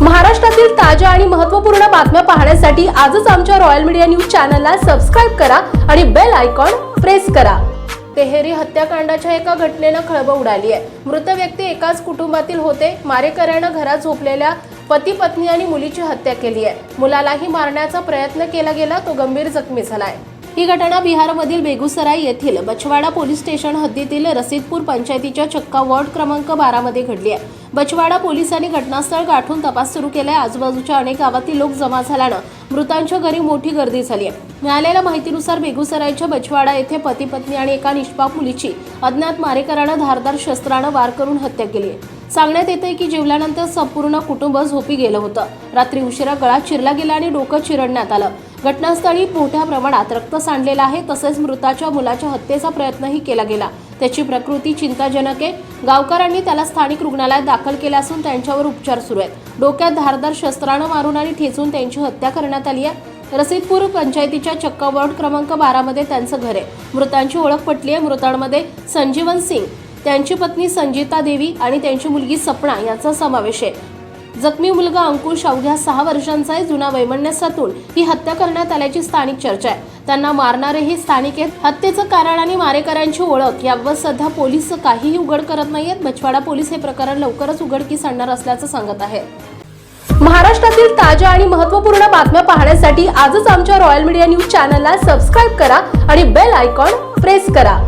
महाराष्ट्रातील ताज्या आणि महत्त्वपूर्ण बातम्या पाहण्यासाठी आजच आमच्या रॉयल मीडिया न्यूज चॅनलला सबस्क्राईब करा आणि बेल आयकॉन प्रेस करा. तेहेरी हत्याकांडाच्या एका घटनेनं खळबळ उडाली आहे. मृत व्यक्ती एकाच कुटुंबातील होते. मारेकऱ्यानं घरात झोपलेल्या पती पत्नी आणि मुलीची हत्या केली आहे. मुलालाही मारण्याचा प्रयत्न केला गेला तो गंभीर जखमी झाला आहे ही घटना बिहारमधील बेगुसराय येथील बछवाडा पोलीस स्टेशन हद्दीतील रसीदपूर पंचायतीच्या चक्का वॉर्ड क्रमांक बारामध्ये घडली आहे. बछवाडा पोलिसांनी घटनास्थळ गाठून तपास सुरू केलाय. आजूबाजूच्या अनेक गावातील लोक जमा झाल्यानं मृतांच्या घरी मोठी गर्दी झाली आहे. मिळालेल्या माहितीनुसार बेगुसरायच्या बछवाडा येथे पती पत्नी आणि एका निष्पाप मुलीची अज्ञात मारेकरानं धारदार शस्त्रानं वार करून हत्या केली आहे. सांगण्यात येते की जेवल्यानंतर संपूर्ण कुटुंब झोपी गेलं होतं. रात्री उशिरा गळा चिरला गेला आणि डोकं चिरडण्यात आलं. घटनास्थळी मोठ्या प्रमाणात रक्त सांडलेलं आहे. तसेच मृताच्या मुलाच्या हत्येचा प्रयत्नही केला गेला. त्याची प्रकृती चिंताजनक आहे. गावकऱ्यांनी त्याला स्थानिक रुग्णालयात दाखल केले असून त्यांच्यावर उपचार सुरू आहेत. डोक्यात धारदार शस्त्रानं मारून आणि ठेचून त्यांची हत्या करण्यात आली आहे. रसीदपूर पंचायतीच्या चक्का वॉर्ड क्रमांक बारामध्ये त्यांचं घर आहे. मृतांची ओळख पटली आहे. मृतांमध्ये संजीवन सिंग त्यांची पत्नी संजिता देवी आणि त्यांची मुलगी सपना यांचा समावेश आहे. जखमी मुलगा अंकुश अवघ्या सहा वर्षांचा आहे जुना वैमनस्यातून ही हत्या करण्यात आल्याची स्थानिक चर्चा आहे. त्यांना मारणारेही स्थानिक आहेत. हत्येचं कारण आणि मारेकऱ्यांची ओळख यावर सध्या पोलीस काहीही उघड करत नाहीयेत. बछवाडा पोलीस हे प्रकरण लवकरच उघडकीस आणणार असल्याचं सांगत आहे. महाराष्ट्रातील ताज्या आणि महत्त्वपूर्ण बातम्या पाहण्यासाठी आजच आमच्या रॉयल मीडिया न्यूज चॅनलला सबस्क्राईब करा आणि बेल आयकॉन प्रेस करा.